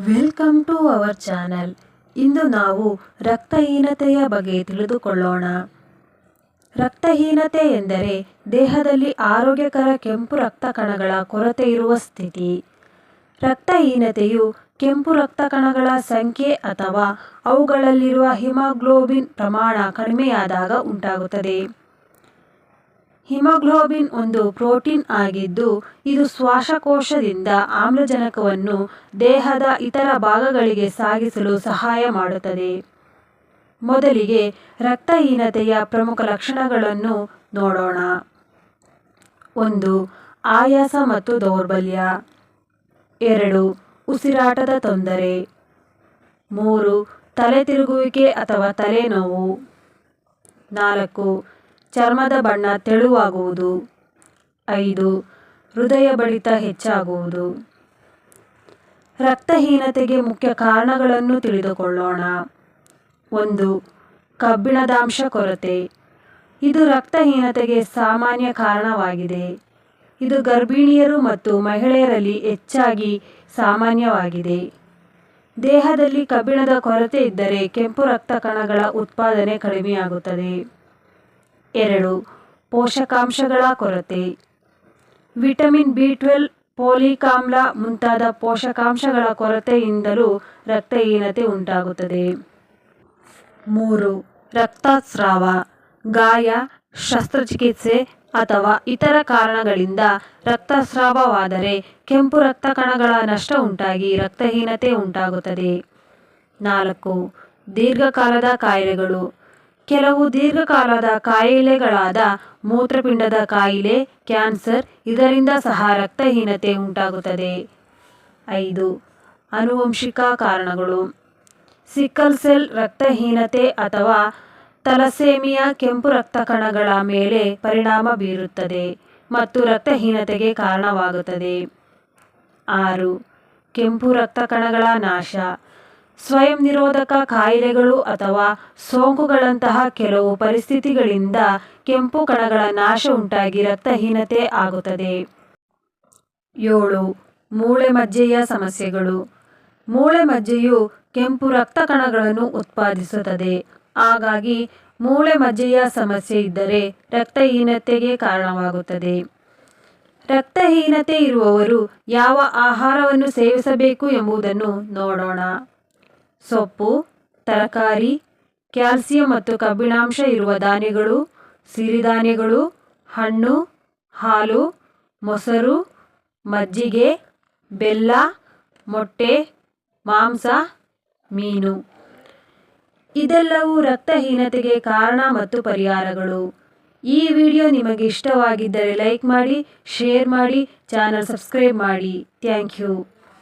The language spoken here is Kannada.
ವೆಲ್ಕಮ್ ಟು ಅವರ್ ಚಾನಲ್ ಇಂದು ನಾವು ರಕ್ತಹೀನತೆಯ ಬಗ್ಗೆ ತಿಳಿದುಕೊಳ್ಳೋಣ. ರಕ್ತಹೀನತೆ ಎಂದರೆ ದೇಹದಲ್ಲಿ ಆರೋಗ್ಯಕರ ಕೆಂಪು ರಕ್ತ ಕಣಗಳ ಕೊರತೆ ಇರುವ ಸ್ಥಿತಿ. ರಕ್ತಹೀನತೆಯು ಕೆಂಪು ರಕ್ತ ಕಣಗಳ ಸಂಖ್ಯೆ ಅಥವಾ ಅವುಗಳಲ್ಲಿರುವ ಹಿಮೋಗ್ಲೋಬಿನ್ ಪ್ರಮಾಣ ಕಡಿಮೆಯಾದಾಗ ಉಂಟಾಗುತ್ತದೆ. ಹಿಮೋಗ್ಲೋಬಿನ್ ಒಂದು ಪ್ರೋಟೀನ್ ಆಗಿದ್ದು, ಇದು ಶ್ವಾಸಕೋಶದಿಂದ ಆಮ್ಲಜನಕವನ್ನು ದೇಹದ ಇತರ ಭಾಗಗಳಿಗೆ ಸಾಗಿಸಲು ಸಹಾಯ ಮಾಡುತ್ತದೆ. ಮೊದಲಿಗೆ ರಕ್ತಹೀನತೆಯ ಪ್ರಮುಖ ಲಕ್ಷಣಗಳನ್ನು ನೋಡೋಣ. ಒಂದು, ಆಯಾಸ ಮತ್ತು ದೌರ್ಬಲ್ಯ. ಎರಡು, ಉಸಿರಾಟದ ತೊಂದರೆ. ಮೂರು ತಲೆ ತಿರುಗುವಿಕೆ ಅಥವಾ ತಲೆನೋವು. ನಾಲ್ಕು ಚರ್ಮದ ಬಣ್ಣ ತೆಳುವಾಗುವುದು. ಐದು, ಹೃದಯ ಬಡಿತ ಹೆಚ್ಚಾಗುವುದು. ರಕ್ತಹೀನತೆಗೆ ಮುಖ್ಯ ಕಾರಣಗಳನ್ನು ತಿಳಿದುಕೊಳ್ಳೋಣ. ಒಂದು, ಕಬ್ಬಿಣದಾಂಶ ಕೊರತೆ. ಇದು ರಕ್ತಹೀನತೆಗೆ ಸಾಮಾನ್ಯ ಕಾರಣವಾಗಿದೆ. ಇದು ಗರ್ಭಿಣಿಯರು ಮತ್ತು ಮಹಿಳೆಯರಲ್ಲಿ ಹೆಚ್ಚಾಗಿ ಸಾಮಾನ್ಯವಾಗಿದೆ. ದೇಹದಲ್ಲಿ ಕಬ್ಬಿಣದ ಕೊರತೆ ಇದ್ದರೆ ಕೆಂಪು ರಕ್ತ ಕಣಗಳ ಉತ್ಪಾದನೆ ಕಡಿಮೆಯಾಗುತ್ತದೆ. ಎರಡು, ಪೋಷಕಾಂಶಗಳ ಕೊರತೆ. ವಿಟಮಿನ್ ಬಿ ಟ್ವೆಲ್ ಪೋಲಿಕಾಮ್ಲ ಮುಂತಾದ ಪೋಷಕಾಂಶಗಳ ಕೊರತೆಯಿಂದಲೂ ರಕ್ತಹೀನತೆ ಉಂಟಾಗುತ್ತದೆ. ಮೂರು, ರಕ್ತಸ್ರಾವ, ಗಾಯ, ಶಸ್ತ್ರಚಿಕಿತ್ಸೆ ಅಥವಾ ಇತರ ಕಾರಣಗಳಿಂದ ರಕ್ತಸ್ರಾವವಾದರೆ ಕೆಂಪು ರಕ್ತ ಕಣಗಳ ನಷ್ಟ ಉಂಟಾಗಿ ರಕ್ತಹೀನತೆ ಉಂಟಾಗುತ್ತದೆ. ನಾಲ್ಕು, ದೀರ್ಘಕಾಲದ ಕಾಯಿಲೆಗಳು ಕೆಲವು ದೀರ್ಘಕಾಲದ ಕಾಯಿಲೆಗಳಾದ ಮೂತ್ರಪಿಂಡದ ಕಾಯಿಲೆ, ಕ್ಯಾನ್ಸರ್ ಇದರಿಂದ ಸಹ ರಕ್ತಹೀನತೆ ಉಂಟಾಗುತ್ತದೆ. ಐದು, ಆನುವಂಶಿಕ ಕಾರಣಗಳು. ಸಿಕ್ಕಲ್ ಸೆಲ್ ರಕ್ತಹೀನತೆ ಅಥವಾ ತಲಸೇಮಿಯಾ ಕೆಂಪು ರಕ್ತ ಕಣಗಳ ಮೇಲೆ ಪರಿಣಾಮ ಬೀರುತ್ತದೆ ಮತ್ತು ರಕ್ತಹೀನತೆಗೆ ಕಾರಣವಾಗುತ್ತದೆ. ಆರು, ಕೆಂಪು ರಕ್ತ ಕಣಗಳ ನಾಶ. ಸ್ವಯಂ ನಿರೋಧಕ ಕಾಯಿಲೆಗಳು ಅಥವಾ ಸೋಂಕುಗಳಂತಹ ಕೆಲವು ಪರಿಸ್ಥಿತಿಗಳಿಂದ ಕೆಂಪು ಕಣಗಳ ನಾಶ ಉಂಟಾಗಿ ರಕ್ತಹೀನತೆ ಆಗುತ್ತದೆ. ಏಳು, ಮೂಳೆ ಮಜ್ಜೆಯ ಸಮಸ್ಯೆಗಳು. ಮೂಳೆ ಮಜ್ಜೆಯು ಕೆಂಪು ರಕ್ತ ಕಣಗಳನ್ನು ಉತ್ಪಾದಿಸುತ್ತದೆ. ಹಾಗಾಗಿ ಮೂಳೆ ಮಜ್ಜೆಯ ಸಮಸ್ಯೆ ಇದ್ದರೆ ರಕ್ತಹೀನತೆಗೆ ಕಾರಣವಾಗುತ್ತದೆ. ರಕ್ತಹೀನತೆ ಇರುವವರು ಯಾವ ಆಹಾರವನ್ನು ಸೇವಿಸಬೇಕು ಎಂಬುದನ್ನು ನೋಡೋಣ. ಸೊಪ್ಪು, ತರಕಾರಿ, ಕ್ಯಾಲ್ಸಿಯಂ ಮತ್ತು ಕಬ್ಬಿಣಾಂಶ ಇರುವ ಧಾನ್ಯಗಳು, ಸಿರಿಧಾನ್ಯಗಳು, ಹಣ್ಣು, ಹಾಲು, ಮೊಸರು, ಮಜ್ಜಿಗೆ, ಬೆಲ್ಲ, ಮೊಟ್ಟೆ, ಮಾಂಸ, ಮೀನು. ಇದೆಲ್ಲವೂ ರಕ್ತಹೀನತೆಗೆ ಕಾರಣ ಮತ್ತು ಪರಿಹಾರಗಳು. ಈ ವಿಡಿಯೋ ನಿಮಗೆ ಇಷ್ಟವಾಗಿದ್ದರೆ ಲೈಕ್ ಮಾಡಿ, ಶೇರ್ ಮಾಡಿ, ಚಾನಲ್ ಸಬ್ಸ್ಕ್ರೈಬ್ ಮಾಡಿ. Thank you.